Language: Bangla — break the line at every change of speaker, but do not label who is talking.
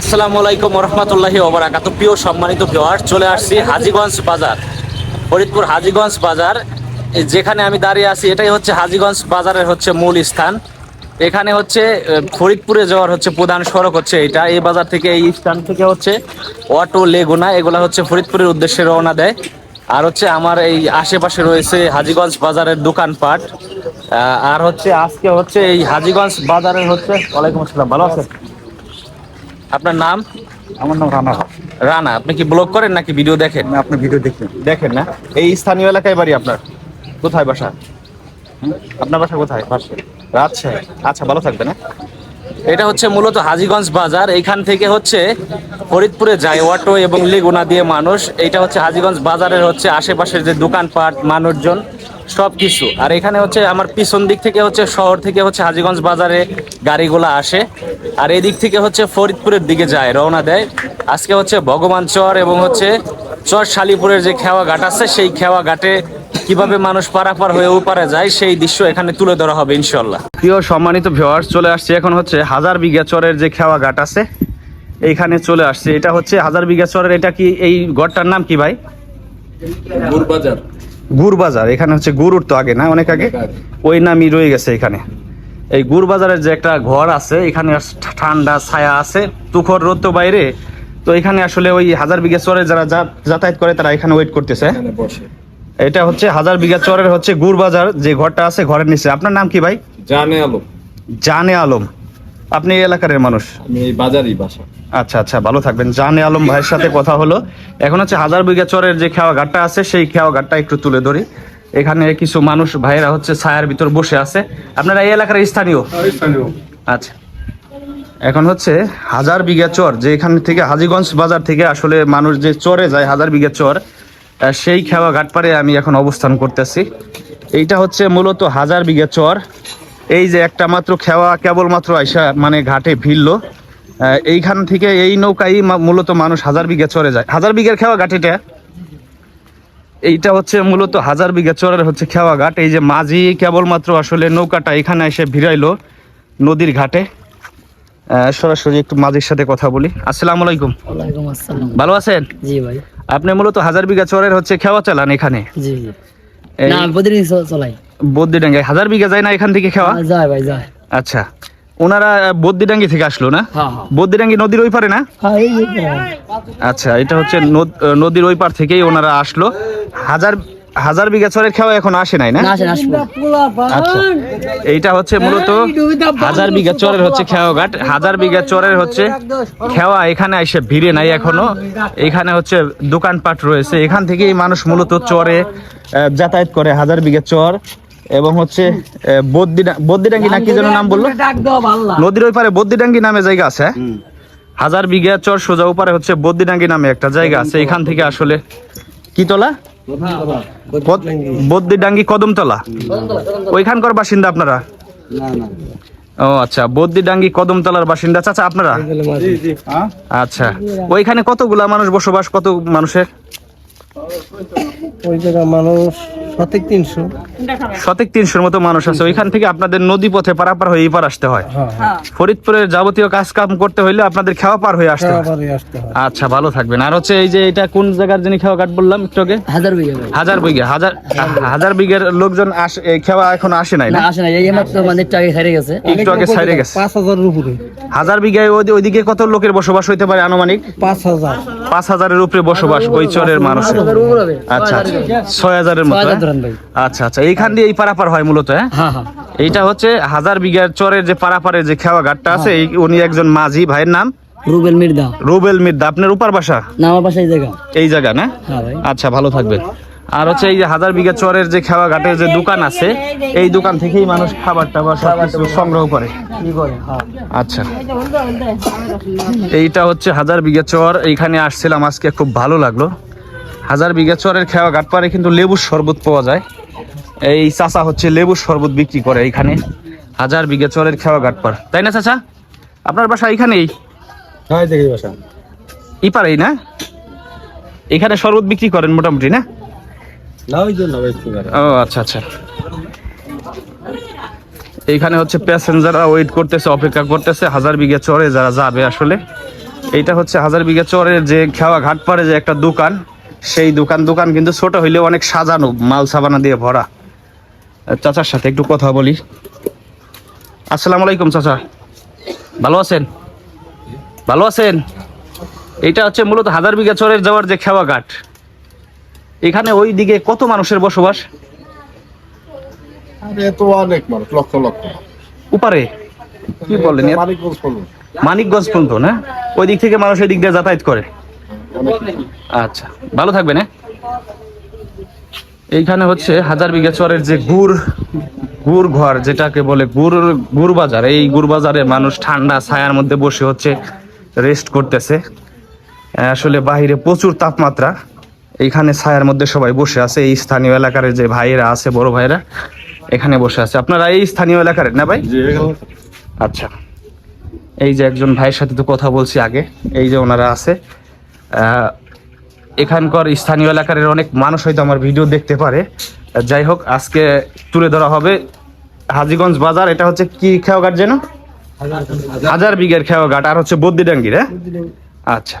আসসালামু আলাইকুম রহমতুল্লাহি ওবরাকাত। প্রিয় সম্মানিত ভিওয়ার চলে আসছি হাজীগঞ্জ বাজার, ফরিদপুর হাজিগঞ্জ বাজার। যেখানে আমি দাঁড়িয়ে আছি, এটাই হচ্ছে হাজিগঞ্জ বাজারের হচ্ছে মূল স্থান। এখানে হচ্ছে ফরিদপুরে যাওয়ার হচ্ছে প্রধান সড়ক হচ্ছে এটা। এই বাজার থেকে, এই স্থান থেকে হচ্ছে অটো, লেগুনা, এগুলা হচ্ছে ফরিদপুরের উদ্দেশ্যে রওনা দেয়। আর হচ্ছে আমার এই আশেপাশে রয়েছে হাজীগঞ্জ বাজারের দোকানপাট। আর হচ্ছে আজকে হচ্ছে এই হাজিগঞ্জ বাজারের হচ্ছে, ওয়ালাইকুম আসসালাম, ভালো আছেন? আপনার নাম?
আমার নাম রানা
রানা আপনি কি ব্লগ করেন নাকি ভিডিও দেখেন?
আমি আপনার ভিডিও দেখেন।
দেখেন না? এই স্থানীয় এলাকায় বাড়ি আপনার? কোথায় বাসা? আপনার বাসা কোথায়? রাজশাহী আচ্ছা ভালো থাকবেন হ্যাঁ? এটা হচ্ছে মূলত হাজিগঞ্জ বাজার। এখান থেকে হচ্ছে ফরিদপুরে যায় অটো এবং লেগুনা দিয়ে মানুষ। এটা হচ্ছে হাজিগঞ্জ বাজারের হচ্ছে আশেপাশের যে দোকানপাট মানুষজন। সব কিছু আর এখানে হচ্ছে আমার পিছন দিক থেকে হচ্ছে শহর থেকে হচ্ছে হাজিগঞ্জ বাজারে গাড়িগুলো আসে। আর এদিক থেকে হচ্ছে ফরিদপুরের দিকে যায় রওনা দেয়। আজকে হচ্ছে ভগবান চর এবং হচ্ছে চর শালিপুরের যে খেওয়া ঘাট আছে সেই খেওয়া ঘাটে কীভাবে মানুষ পারাপার হয়ে ওপারে যায় সেই দৃশ্য এখানে তুলে ধরা হবে ইনশাল্লাহ প্রিয় সম্মানিত ভিউয়ার্স চলে আসছে এখন হচ্ছে হাজার বিঘা চরের যে খেওয়া ঘাট আছে। এইখানে চলে আসছে। এটা হচ্ছে হাজার বিঘা চরের এটা কি এই গড়টার নাম কি ভাই?
গুরবাজার
গুড় বাজার এখানে হচ্ছে গুড় উঠতো আগে না? অনেক আগে? ওই নামই রয়ে গেছে এখানে। এই গুড় বাজারের যে একটা ঘর আছে এখানে ঠান্ডা ছায়া আছে তুখর রোদ তো বাইরে। তো এখানে আসলে ওই হাজার বিঘা চরে যারা যাতায়াত করে তারা এখানে ওয়েট করতেছে। এটা হচ্ছে হাজার বিঘা চরের হচ্ছে গুড় বাজার যে ঘরটা আছে ঘরের নিচে। আপনার নাম কি ভাই?
জানে আলম।
জানে আলম। আপনি এই এলাকার মানুষ?
আমি এই বাজারই বাসা।
আচ্ছা আচ্ছা ভালো থাকবেন। জানে আলম ভাইয়ের সাথে কথা হলো। এখন হচ্ছে হাজার বিঘা চরের যে খেওয়া ঘাটটা আছে সেই খেওয়া ঘাটটা একটু তুলে ধরি। এখানে কিছু মানুষ ভাইয়েরা হচ্ছে ছায়ার ভিতর বসে আছে। আপনারা এই এলাকার স্থানীয়? আচ্ছা। এখন হচ্ছে হাজার বিঘা চর যে এখান থেকে হাজিগঞ্জ বাজার থেকে আসলে মানুষ যে চরে যায় হাজার বিঘা চর সেই খেওয়া ঘাট পারে আমি এখন অবস্থান করতেছি। এইটা হচ্ছে মূলত হাজার বিঘা চর। এই যে একটা মাত্র খেওয়া কেবলমাত্র আইসা মানে ঘাটে ভিড়লো। এইখান থেকে এই নৌকাই মূলত মানুষ হাজার বিঘা চরে যায়। হাজার বিঘার খেওয়া ঘাট এটা। এইটা হচ্ছে মূলত হাজার বিঘা চরের হচ্ছে খেওয়া ঘাট। এই যে মাঝি কেবলমাত্র আসলে নৌকাটা এখানে এসে ভিড়াইলো নদীর ঘাটে। সরাসরি একটু মাঝির সাথে কথা বলি। আসসালামু আলাইকুম।
ওয়ালাইকুম আসসালাম।
ভালো আছেন?
জি ভাই।
আপনি মূলত হাজার বিঘা চরের হচ্ছে খেওয়া চালান এখানে?
জি জি। না প্রতিদিন চলাই।
বদ্যিডাঙ্গায় হাজার বিঘা যায় না এখান থেকে খেওয়া?
হ্যাঁ, যায় ভাই যায়।
আচ্ছা। ওনারা বদ্যিডাঙ্গি থেকে আসলো না?
হ্যাঁ হ্যাঁ।
বদ্যিডাঙ্গি নদীর ওই পারে না। আচ্ছা এটা হচ্ছে নদীর ওই পার থেকেই ওনারা আসলো। হাজার হাজার বিঘা চরের খেওয়া এখন আসে নাই না? আচ্ছা এইটা হচ্ছে মূলত হাজার বিঘা চরের হচ্ছে খেওয়া ঘাট হাজার বিঘা চরের হচ্ছে খেওয়া এখানে এসে ভিড়ে নাই এখনও। এখানে হচ্ছে দোকানপাট রয়েছে। এখান থেকেই মানুষ মূলত চরে যাতায়াত করে হাজার বিঘা চর। এবং হচ্ছে বদ্দিডাঙ্গি না কি যেন নাম বলল? নদীর ওই পারে বদ্দিডাঙ্গি নামে জায়গা আছে হ্যাঁ? হাজার বিঘা চর সোজা ওপারে হচ্ছে বদ্দিডাঙ্গি নামে একটা জায়গা আছে এখান থেকে আসলে কি তলা? বদ- বদ্দিডাঙ্গি কদমতলা? ওইখানকার বাসিন্দা আপনারা? ও আচ্ছা বদ্দিডাঙ্গি কদমতলার বাসিন্দা। চাচা আপনারা? আচ্ছা ওইখানে কতগুলা মানুষ বসবাস কত মানুষের?
ওই জায়গায় মানুষ সঠিক তিনশো।
শতেক তিনশোর মতো মানুষ আছে। ওইখান থেকে আপনাদের নদী পথে পারাপার হয়ে এই পার আসতে হয়।
হ্যাঁ
ফরিদপুরের যাবতীয় কাজ কাম করতে হইলে আপনাদের খাওয়া পার হয়ে আসতে হয়।
হয়।
আচ্ছা ভালো থাকবেন। আর হচ্ছে এই যে এটা কোন জায়গার যিনি খাওয়া কাট বললাম একটু আগে?
হাজার বিঘা
হাজার বিঘা হাজার হাজার বিঘের লোকজন আসে এই খাওয়া এখন আসে নাই
না? আসে না এই মাত্র মানে একটু আগে হারিয়ে গেছে।
একটু আগে গেছে।
পাঁচ হাজারের উপরে।
হাজার বিঘায় ওইদিকে কত লোকের বসবাস হইতে পারে আনুমানিক?
পাঁচ হাজার।
পাঁচ হাজারের উপরে বসবাস ওই চরের মানুষের।
হবে।
আচ্ছা ছয় হাজারের মতো হ্যাঁ? আচ্ছা আচ্ছা। এইখান দিয়ে এই পারাপার হয় মূলত হ্যাঁ?
হ্যাঁ হ্যাঁ।
এইটা হচ্ছে হাজার বিঘার চরের যে পারাপারের যে খেওয়া ঘাটটা আছে উনি একজন মাঝি ভাইয়ের নাম?
রুবেল মির্দা।
রুবেল মির্দা। আপনার উপার বাসা?
না আমার বাসা এই জায়গা।
এই জায়গা না? আচ্ছা ভালো থাকবেন। আর হচ্ছে এই যে হাজার বিঘা চরের যে খেওয়া ঘাটের যে দোকান আছে এই দোকান থেকেই মানুষ খাবার টাবার সব কিছু সংগ্রহ করে।
কি করে? হ্যাঁ।
আচ্ছা। এইটা হচ্ছে হাজার বিঘা চর। এইখানে আসছিলাম আজকে খুব ভালো লাগল। হাজার বিঘা চরের খেওয়া ঘাট পারে কিন্তু লেবুর শরবত পাওয়া যায়। এই চাচা হচ্ছে লেবুর শরবত বিক্রি করে এইখানে। হাজার বিঘা চরের খেওয়া ঘাট পার তাই না চাচা? আপনার বাসা এইখানেই?
হ্যাঁ দেখি বাসা।
ই পারেই না? এখানে শরবত বিক্রি করেন মোটামুটি না? ও আচ্ছা আচ্ছা। এইখানে হচ্ছে প্যাসেঞ্জাররা ওয়েট করতেছে, অপেক্ষা করতেছে, হাজার বিঘা চরে যারা যাবে আসলে। এইটা হচ্ছে হাজার বিঘা চরের যে খেওয়া ঘাট পারে যে একটা দোকান, সেই দোকান দোকান কিন্তু ছোট হইলেও অনেক সাজানো, মাল সাবানা দিয়ে ভরা। চাচার সাথে একটু কথা বলি। আসসালামু আলাইকুম, চাচা। ভালো আছেন? ভালো আছেন? এটা হচ্ছে মূলত হাজার বিঘা চরের যাওয়ার যে খেওয়া ঘাট। এখানে ওই দিকে কত মানুষের বসবাস?
আরে তো অনেক মানুষ লক্ষ লক্ষ
উপারে? কি বলেন
মানিকগঞ্জ
পর্যন্ত। না? ওই দিক থেকে মানুষ ওই দিক দিয়ে যাতায়াত করে? আচ্ছা ভালো থাকবেন হ্যাঁ এইখানে হচ্ছে হাজার বিঘা চরের যে গুড় গুড় ঘর যেটাকে বলে গুড় গুড় বাজার। এই গুড় বাজারে মানুষ ঠান্ডা ছায়ার মধ্যে বসে হচ্ছে রেস্ট করতেছে। আসলে বাইরে প্রচুর তাপমাত্রা। এইখানে ছায়ার মধ্যে সবাই বসে আছে এই স্থানীয় এলাকার যে ভাইয়েরা আছে বড় ভাইয়েরা এখানে বসে আছে। আপনারা এই স্থানীয় এলাকার না ভাই? আচ্ছা। এই যে একজন ভাইয়ের সাথে তো কথা বলছি আগে এই যে ওনারা আছে এখানকার স্থানীয় এলাকার অনেক মানুষ হয়তো আমার ভিডিও দেখতে পারে। যাই হোক আজকে তুলে ধরা হবে হাজিগঞ্জ বাজার এটা হচ্ছে কি খেয়াঘাট যেন? হাজার বিঘের খেয়াঘাট আর হচ্ছে বদ্দিডাঙ্গির হ্যাঁ? আচ্ছা।